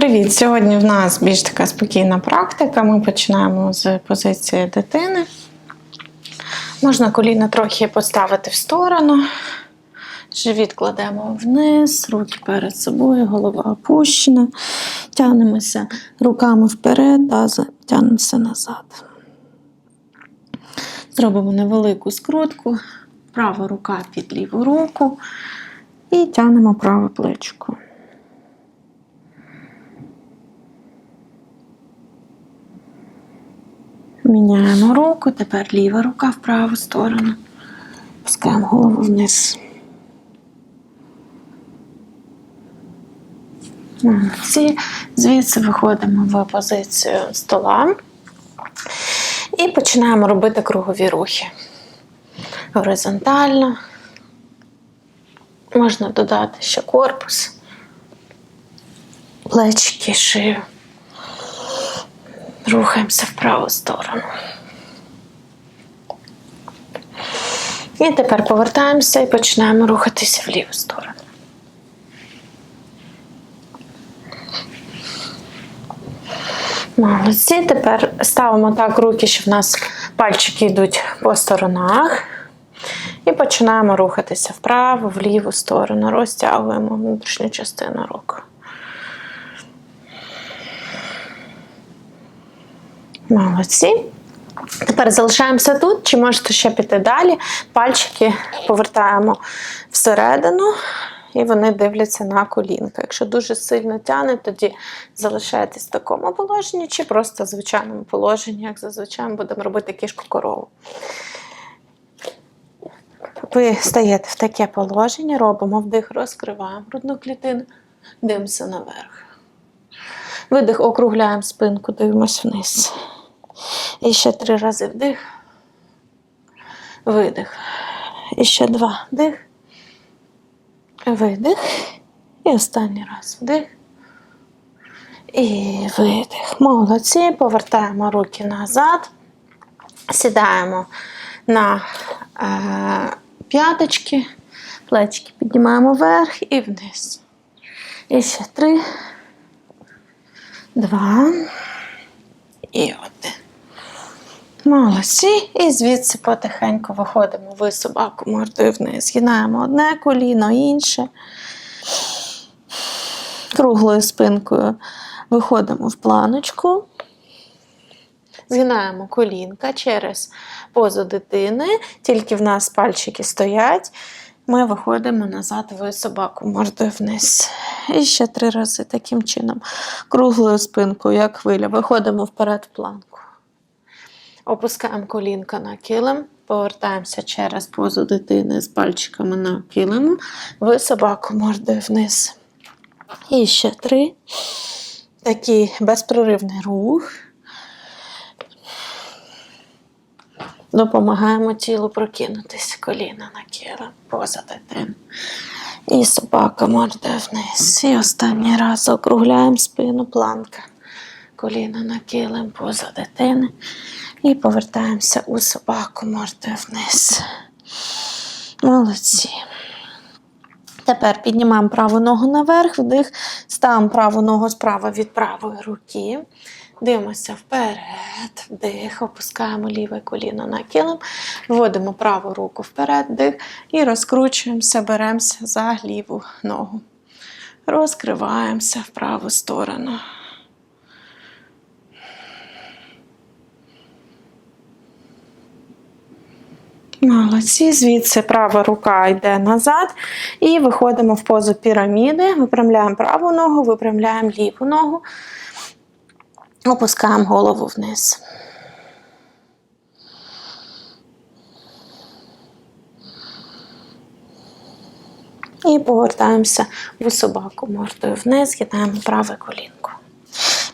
Привіт! Сьогодні в нас більш така спокійна практика. Ми починаємо з позиції дитини. Можна коліна трохи поставити в сторону. Живіт кладемо вниз, руки перед собою, голова опущена. Тягнемося руками вперед, тазом тягнемося назад. Зробимо невелику скрутку. Права рука під ліву руку. І тягнемо праве плечко. Міняємо руку, тепер ліва рука в праву сторону. Пускаємо голову вниз. Молодці. Звідси виходимо в позицію стола і починаємо робити кругові рухи. Горизонтально. Можна додати ще корпус, плечики, шию. Рухаємося в праву сторону. І тепер повертаємося і починаємо рухатися в ліву сторону. Молодці. Тепер ставимо так руки, що в нас пальчики йдуть по сторонах. І починаємо рухатися вправо, в ліву сторону. Розтягуємо внутрішню частину рук. Молодці. Тепер залишаємося тут, чи можете ще піти далі. Пальчики повертаємо всередину, і вони дивляться на колінка. Якщо дуже сильно тягне, тоді залишаєтесь в такому положенні, чи просто в звичайному положенні, як зазвичай ми будемо робити кішку корову. Ви стаєте в таке положення, робимо вдих, розкриваємо грудну клітину, дивимося наверх. Видих, округляємо спинку, дивимося вниз. І ще три рази вдих. Видих. І ще два вдих. Видих. І останній раз вдих. І видих. Молодці. Повертаємо руки назад. Сідаємо на е, п'яточки. Плечки піднімаємо вверх і вниз. І ще три. Два. І один. Молодці. І звідси потихеньку виходимо ви собаку мордою вниз. Згинаємо одне коліно, інше. Круглою спинкою виходимо в планочку. Згинаємо колінка через позу дитини, тільки в нас пальчики стоять. Ми виходимо назад в собаку мордою вниз. І ще три рази таким чином. Круглою спинкою, як хвиля. Виходимо вперед в планку. Опускаємо колінка на килим, повертаємося через позу дитини з пальчиками на килим. Ви собаку мордою вниз. І ще три. Такий безпроривний рух. Допомагаємо тілу прокинутися коліна на килим, поза дитину. І собака мордою вниз. І останній раз округляємо спину, планка. Коліна на килим, поза дитини. І повертаємося у собаку мордою вниз. Молодці. Тепер піднімаємо праву ногу наверх, вдих, ставимо праву ногу справа від правої руки. Дивимося вперед, вдих, опускаємо ліве коліно на килим, вводимо праву руку вперед, вдих і розкручуємося, беремося за ліву ногу. Розкриваємося в праву сторону. Молодці, звідси права рука йде назад. І виходимо в позу піраміди. Випрямляємо праву ногу, випрямляємо ліву ногу, опускаємо голову вниз. І повертаємося в собаку мордою вниз, кидаємо праве колінко.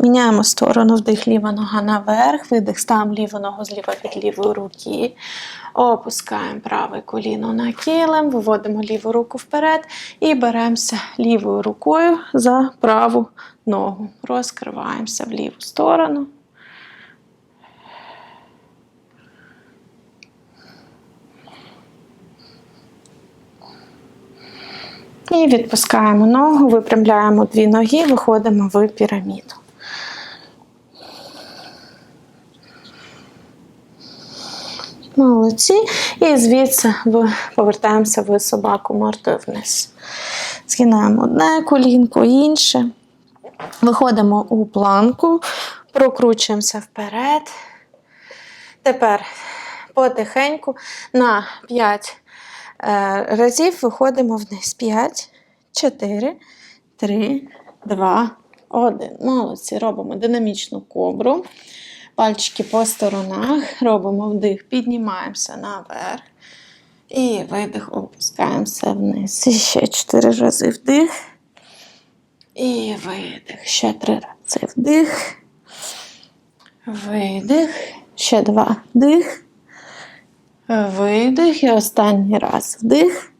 Міняємо сторону, вдих, ліва нога наверх, видих, ставимо ліву ногу зліва від лівої руки. Опускаємо праве коліно на килим, виводимо ліву руку вперед і беремося лівою рукою за праву ногу. Розкриваємося в ліву сторону. І відпускаємо ногу, випрямляємо дві ноги, виходимо в піраміду. Молодці. І звідси повертаємося в собаку мордою вниз. Згинаємо одне колінко, інше. Виходимо у планку, прокручуємося вперед. Тепер потихеньку на 5 е, разів виходимо вниз. 5, 4, 3, 2, 1. Молодці. Робимо динамічну кобру. Пальчики по сторонах. Робимо вдих, піднімаємося наверх. І видих, опускаємося вниз. І ще 4 рази вдих. І видих. Ще 3 рази вдих. Видих. Ще два вдих. Видих. І останній раз вдих.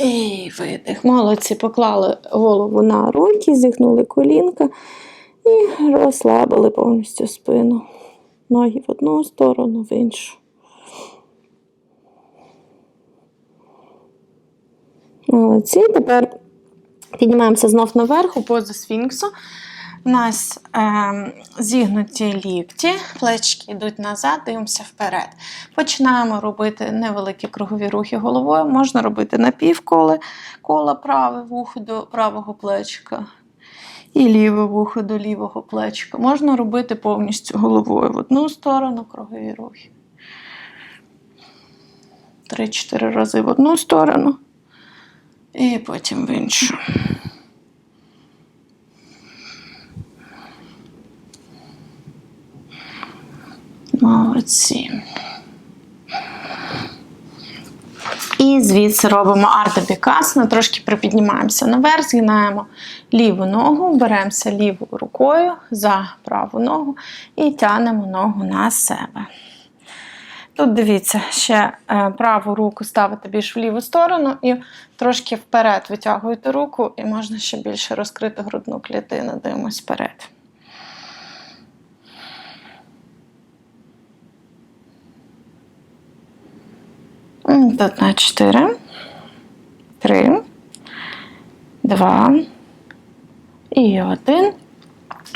І видих. Молодці. Поклали голову на руки, зігнули колінка і розслабили повністю спину. Ноги в одну сторону, в іншу. Молодці. Тепер піднімаємося знов наверх у позу сфінксу. У нас е, зігнуті лікті, плечки йдуть назад, дивимося вперед. Починаємо робити невеликі кругові рухи головою. Можна робити напівколе, кола праве вухо до правого плечка і ліве вухо до лівого плечка. Можна робити повністю головою в одну сторону кругові рухи. Три-чотири рази в одну сторону і потім в іншу. Молодці. І звідси робимо артопікасну, трошки припіднімаємося наверх, згинаємо ліву ногу, беремося лівою рукою за праву ногу і тянемо ногу на себе. Тут дивіться, ще е, праву руку ставите більш в ліву сторону і трошки вперед витягуєте руку, і можна ще більше розкрити грудну клітину. Дивимось вперед. М, Тут на 4, 3, 2 і 1.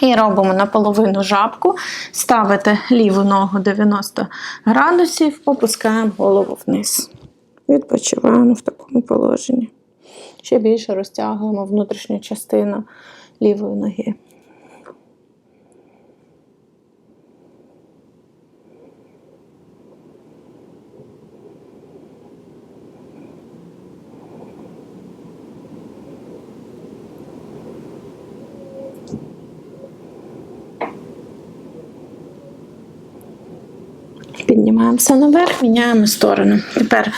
І робимо наполовину жабку, ставите ліву ногу 90 градусів, опускаємо голову вниз. Відпочиваємо в такому положенні. Ще більше розтягуємо внутрішню частину лівої ноги. Піднімаємося наверх, міняємо сторону. Тепер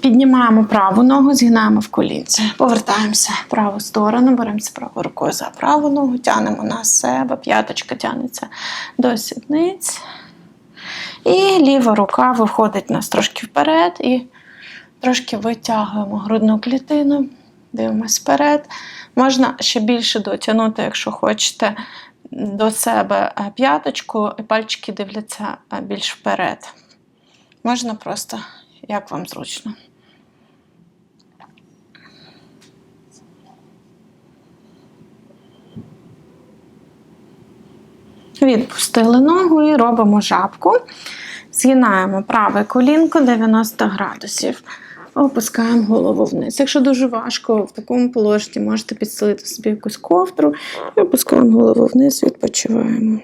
піднімаємо праву ногу, згинаємо в колінці. Повертаємося в праву сторону, беремося правою рукою за праву ногу, тянемо на себе, п'яточка тягнеться до сідниць. І ліва рука виходить нас трошки вперед і трошки витягуємо грудну клітину, дивимось вперед. Можна ще більше дотягнути, якщо хочете, до себе е, п'яточку, і пальчики дивляться е, більш вперед. Можна просто, як вам зручно. Відпустили ногу і робимо жабку. Згинаємо праве колінко 90 градусів. Опускаємо голову вниз. Якщо дуже важко в такому положенні, можете підстелити собі якусь ковдру і опускаємо голову вниз, відпочиваємо.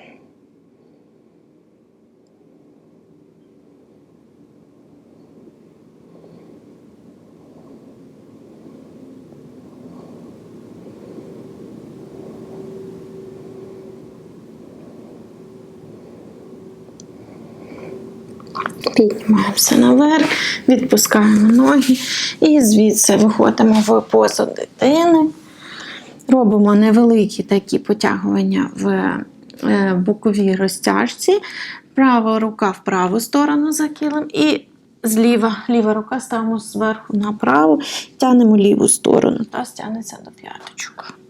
Піднімаємося наверх, відпускаємо ноги і звідси виходимо в позу дитини. Робимо невеликі такі потягування в е, боковій розтяжці. Права рука в праву сторону за килим і зліва ліва рука ставимо зверху на праву, тягнемо ліву сторону та стягнеться до п'яточок.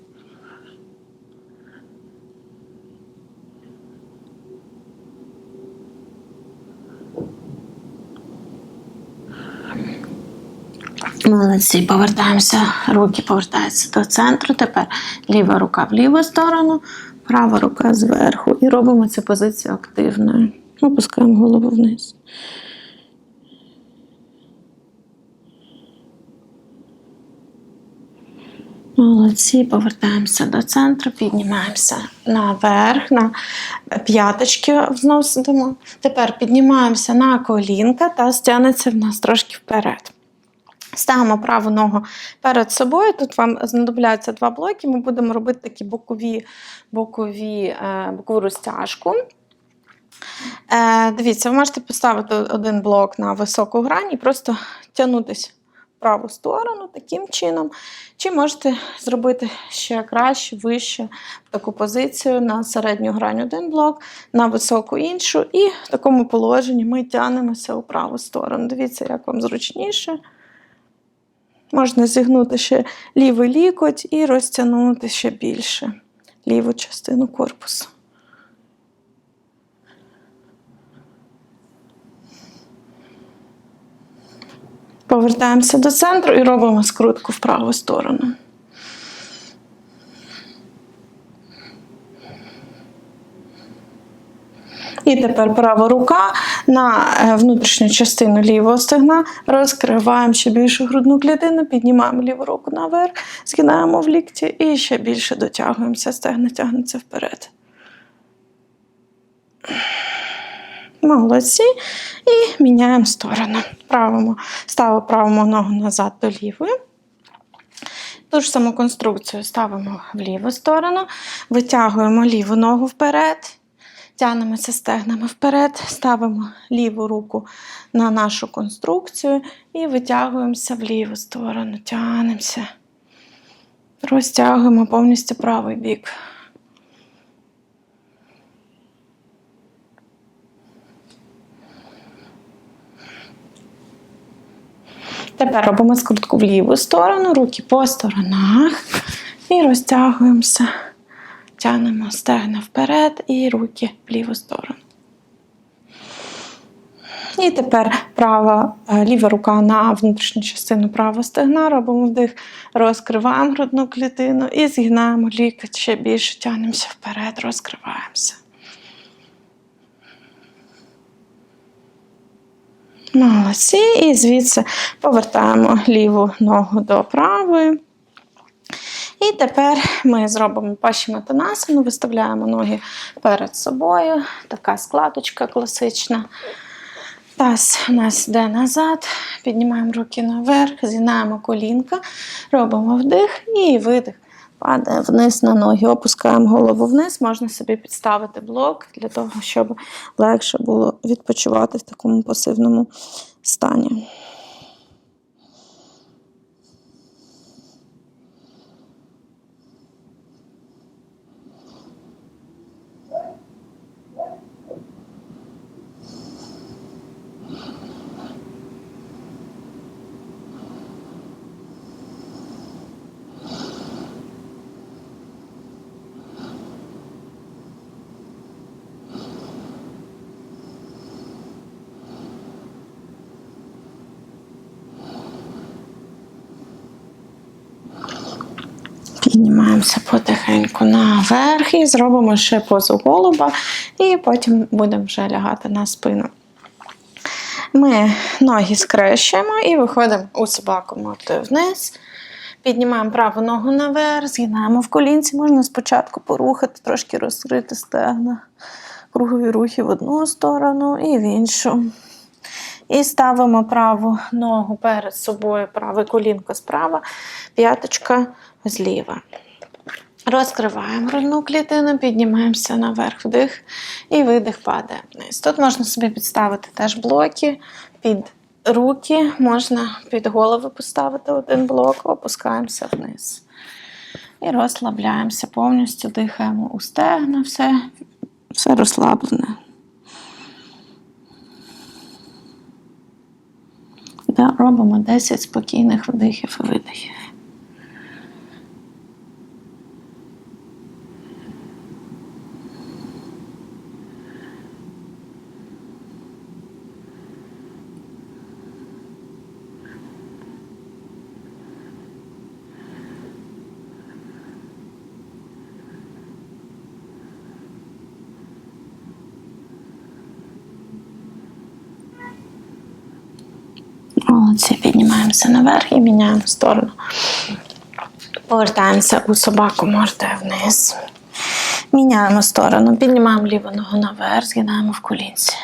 Молодці, повертаємося, руки повертаються до центру. Тепер ліва рука в ліву сторону, права рука зверху. І робимо цю позицію активною. Опускаємо голову вниз. Молодці, повертаємося до центру, піднімаємося наверх, на п'яточки зносимо. Тепер піднімаємося на колінка та стягнеться в нас трошки вперед. Ставимо праву ногу перед собою. Тут вам знадобляться два блоки. Ми будемо робити такі бокові, бокові, е, бокову розтяжку. Е, Дивіться, ви можете поставити один блок на високу грань і просто тягнутися в праву сторону таким чином. Чи можете зробити ще краще, вище таку позицію на середню грань один блок, на високу іншу. І в такому положенні ми тягнемося у праву сторону. Дивіться, як вам зручніше. Можна зігнути ще лівий лікоть і розтягнути ще більше ліву частину корпусу. Повертаємося до центру і робимо скрутку в праву сторону. І тепер права рука на е, внутрішню частину лівого стегна розкриваємо ще більше грудну клітину, піднімаємо ліву руку наверх, згинаємо в лікті і ще більше дотягуємося, стегна тягнеться вперед. Молодці. І міняємо сторону. Правимо, ставимо праву ногу назад до лівої. Ту ж саму конструкцію ставимо в ліву сторону, витягуємо ліву ногу вперед, тягнемося стегнами вперед, ставимо ліву руку на нашу конструкцію і витягуємося в ліву сторону, тягнемося, розтягуємо повністю правий бік. Тепер робимо скрутку в ліву сторону, руки по сторонах і розтягуємося, тягнемо стегна вперед і руки в ліву сторону. І тепер права, е, ліва рука на внутрішню частину правого стегна, робимо вдих, розкриваємо грудну клітину і згинаємо лікоть ще більше, тягнемося вперед, розкриваємося. Молодці. І звідси повертаємо ліву ногу до правої. І тепер ми зробимо пашіматанасану, виставляємо ноги перед собою. Така складочка класична. Таз у нас йде назад, піднімаємо руки наверх, згинаємо колінка, робимо вдих і видих. Падає вниз на ноги, опускаємо голову вниз, можна собі підставити блок для того, щоб легше було відпочивати в такому пасивному стані. Піднімаємося потихеньку наверх і зробимо ще позу голуба, і потім будемо вже лягати на спину. Ми ноги скрещуємо і виходимо у собаку мордою вниз. Піднімаємо праву ногу наверх, згинаємо в колінці. Можна спочатку порухати, трошки розкрити стегна, кругові рухи в одну сторону і в іншу. І ставимо праву ногу перед собою, праве колінко справа, п'яточка зліва. Розкриваємо грудну клітину, піднімаємося наверх, вдих і видих падає вниз. Тут можна собі підставити теж блоки під руки, можна під голову поставити один блок, опускаємося вниз. І розслабляємося повністю, дихаємо у стегна, все, все розслаблене. Да, робимо 10 спокійних вдихів і видихів. Молодці, піднімаємося наверх і міняємо сторону. Повертаємося у собаку мордою вниз. Міняємо сторону, піднімаємо ліву ногу наверх, згинаємо в колінці.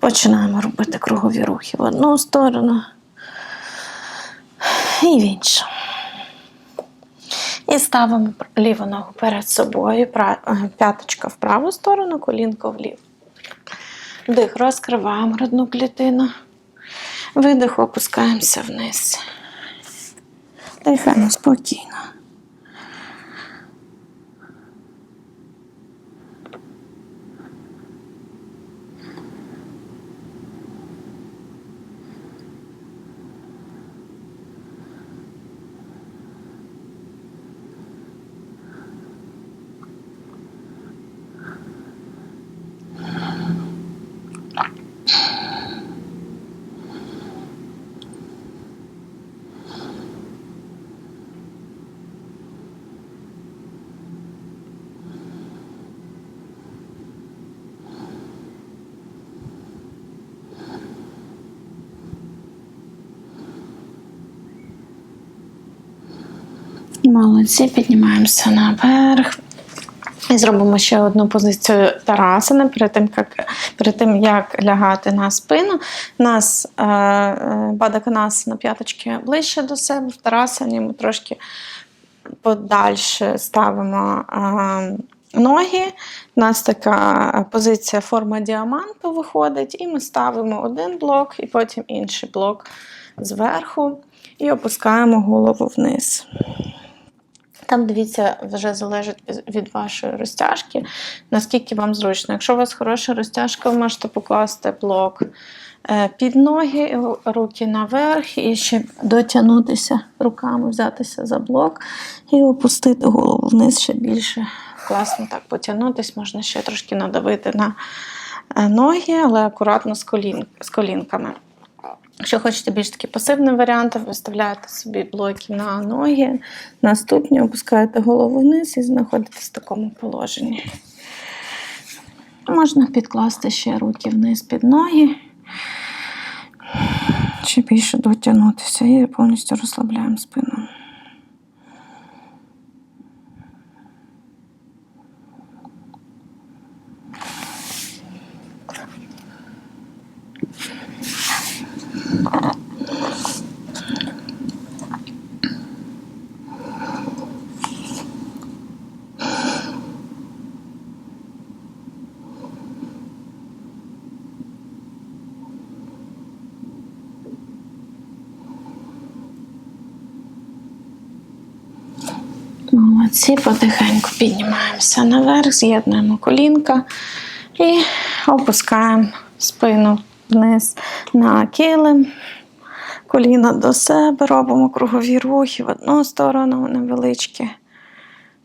Починаємо робити кругові рухи в одну сторону і в іншу. І ставимо ліву ногу перед собою, е, п'яточка в праву сторону, колінко вліву. Вдих, розкриваємо грудну клітину. Видих, опускаємося вниз. Дихаємо спокійно. Молодці, піднімаємося наверх. І зробимо ще одну позицію Тарасини перед тим, як, перед тим, як лягати на спину. У нас е, е, бадаканас на п'яточки ближче до себе, в Тарасині ми трошки подальше ставимо е, ноги. У нас така позиція форма діаманту виходить, і ми ставимо один блок і потім інший блок зверху і опускаємо голову вниз. Там, дивіться, вже залежить від вашої розтяжки, наскільки вам зручно. Якщо у вас хороша розтяжка, ви можете покласти блок е, під ноги, руки наверх, і ще дотягнутися руками, взятися за блок і опустити голову вниз ще більше. Класно так потягнутися, можна ще трошки надавити на е, ноги, але акуратно з колінками. Якщо хочете більш такі пасивний варіант, виставляєте собі блоки на ноги, на ступні, опускаєте голову вниз і знаходитесь в такому положенні. Можна підкласти ще руки вниз під ноги, ще більше дотягнутися і повністю розслабляємо спину. Молодці, потихеньку піднімаємося наверх, з'єднуємо колінка і опускаємо спину вниз на килим. Коліна до себе, робимо кругові рухи в одну сторону невеличкі,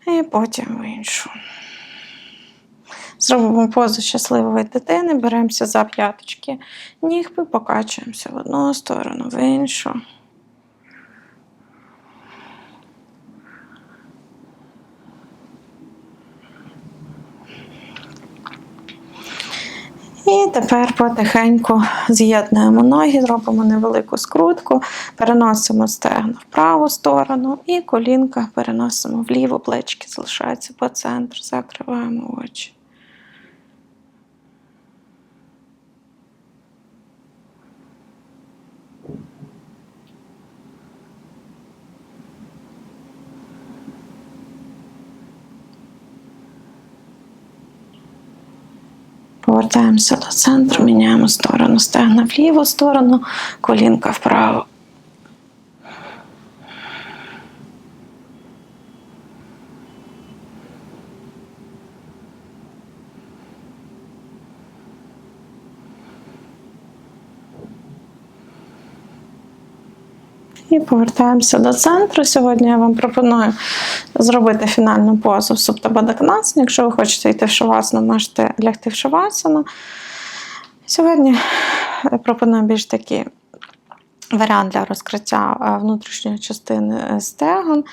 і потім в іншу. Зробимо позу щасливої дитини, беремося за п'яточки ніг покачуємося в одну сторону, в іншу. І тепер потихеньку з'єднуємо ноги, зробимо невелику скрутку, переносимо стегна в праву сторону і колінка переносимо вліво, плечки залишаються по центру, закриваємо очі. Повертаємося до центру, міняємо сторону, стегна в ліву сторону, колінка вправо. І повертаємося до центру. Сьогодні я вам пропоную зробити фінальну позу в Суптабадакнасану. Якщо ви хочете йти в шавасану, можете лягти в шавасану. Сьогодні пропоную більш такий варіант для розкриття е, внутрішньої частини е, стегон.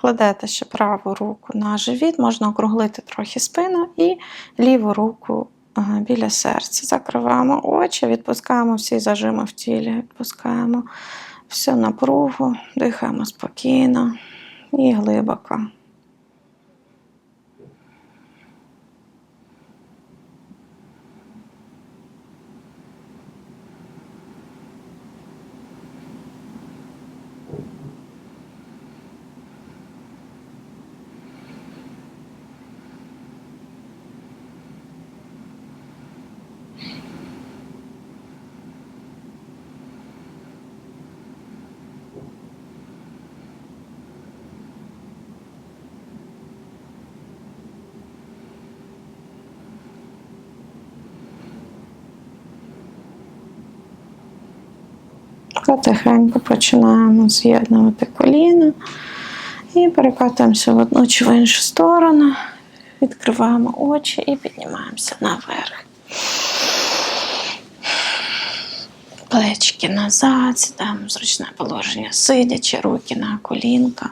Кладете ще праву руку на живіт, можна округлити трохи спину і ліву руку біля серця. Закриваємо очі, відпускаємо всі зажими в тілі, відпускаємо всю напругу, дихаємо спокійно і глибоко. Потихеньку починаємо з'єднувати коліна і перекатуємося в одну чи в іншу сторону. Відкриваємо очі і піднімаємося наверх. Плечки назад, сідаємо в зручне положення, сидячи, руки на колінка.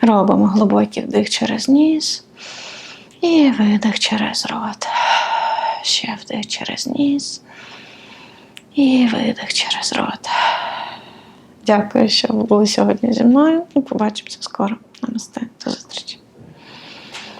Робимо глибокий вдих через ніс і видих через рот. Ще вдих через ніс. І видих через рот. Дякую, що ви були сьогодні зі мною, і побачимося скоро. Намасте. до зустрічі.